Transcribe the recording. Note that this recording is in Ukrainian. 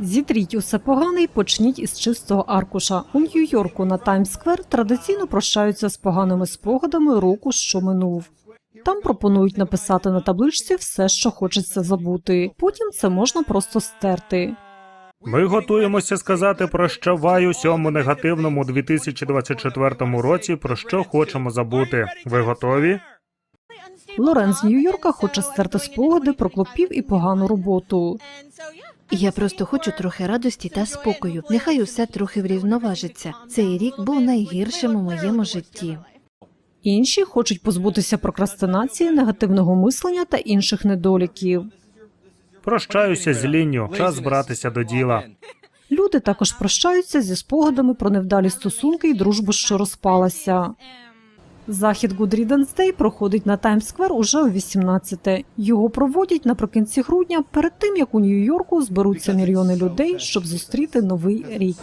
Зітріть усе погане і почніть із чистого аркуша. У Нью-Йорку на Таймс-сквер традиційно прощаються з поганими спогадами року, що минув. Там пропонують написати на табличці все, що хочеться забути. Потім це можна просто стерти. Ми готуємося сказати прощавай усьому негативному у 2024 році, про що хочемо забути. Ви готові? Лорен з Нью-Йорка хоче стерти спогади про клопів і погану роботу. Я просто хочу трохи радості та спокою. Нехай усе трохи врівноважиться. Цей рік був найгіршим у моєму житті. Інші хочуть позбутися прокрастинації, негативного мислення та інших недоліків. Прощаюся з лінню. Час братися до діла. Люди також прощаються зі спогадами про невдалі стосунки і дружбу, що розпалася. Захід Good Day проходить на Таймс-сквер уже о 18 Його проводять наприкінці грудня перед тим, як у Нью-Йорку зберуться мільйони людей, щоб зустріти новий рік.